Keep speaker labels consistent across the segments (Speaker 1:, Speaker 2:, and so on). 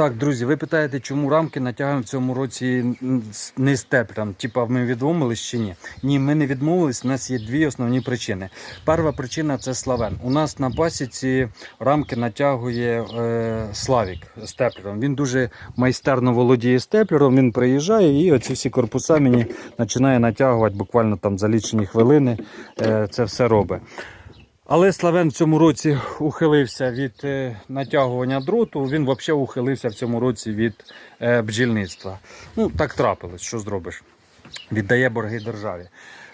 Speaker 1: Так, друзі, ви питаєте, чому рамки натягуємо в цьому році не з теплером? Типа ми відмовились чи ні? Ні, ми не відмовились. У нас є дві основні причини. Перша причина це славен. У нас на пасіці рамки натягує е, Славік з теплером. Він дуже майстерно володіє степлером. Він приїжджає і оці всі корпуса мені починає натягувати буквально там за лічені хвилини. Е, це все робить. Але Славен в цьому році ухилився від е, натягування дроту. Він взагалі ухилився в цьому році від е, бджільництва. Ну, так трапилось, що зробиш. Віддає борги державі.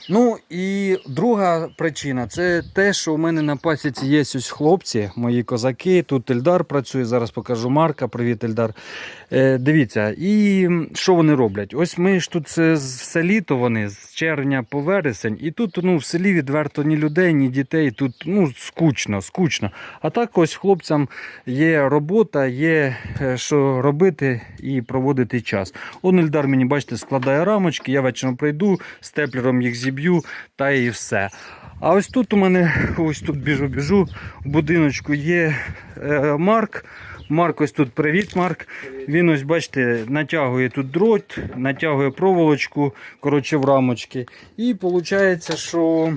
Speaker 1: Ну і друга причина це те, що у мене на пасіці є ось хлопці, мої козаки. Тут Ельдар працює. Зараз покажу Марка. Привіт, Ельдар. Е, дивіться, і що вони роблять? Ось ми ж тут з- все літо вони з червня по вересень, і тут ну, в селі відверто ні людей, ні дітей. Тут ну, скучно, скучно. А так ось хлопцям є робота, є е, що робити і проводити час. Он Ельдар мені, бачите, складає рамочки, я вечором прийду, степлером їх зіб'ю та і все. А ось тут у мене, ось тут біжу, біжу, в будиночку є е, Марк. Марк, ось тут привіт, Марк. Він ось, бачите, натягує тут дрот, натягує проволочку, коротше, в рамочки. І виходить, що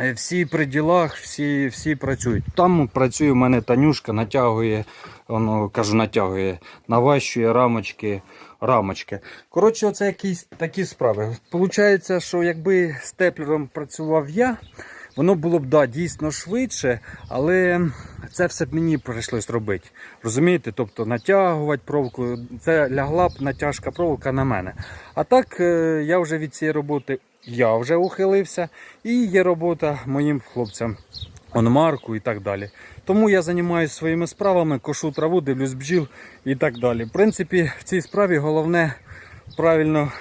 Speaker 1: е, всі при ділах, всі, всі працюють. Там працює у мене Танюшка, натягує, воно кажу, натягує, наващує рамочки. Рамочки. Коротше, оце якісь такі справи. Получається, що якби степлером працював я, воно було б да, дійсно швидше, але це все б мені прийшлось робити. Розумієте? Тобто натягувати проволоку, це лягла б натяжка проволока на мене. А так е, я вже від цієї роботи я вже ухилився, і є робота моїм хлопцям. Он Марку і так далі. Тому я займаюся своїми справами, кошу траву, дивлюсь бджіл і так далі. В принципі, в цій справі головне правильно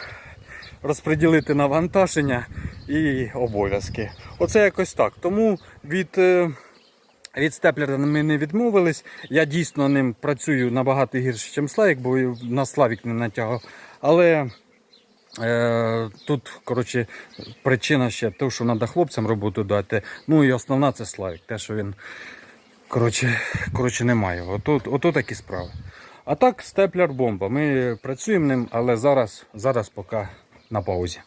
Speaker 1: розподілити навантаження і обов'язки. Оце якось так. Тому від, е, від степлера ми не відмовились. Я дійсно ним працюю набагато гірше, ніж Славік, бо на Славік не натягав. Але тут, коротше, причина ще те, що треба хлопцям роботу дати. Ну і основна це Славік. Те, що він коротше, коротше немає. Ото, ото такі справи. А так, степляр бомба. Ми працюємо ним, але зараз, зараз поки на паузі.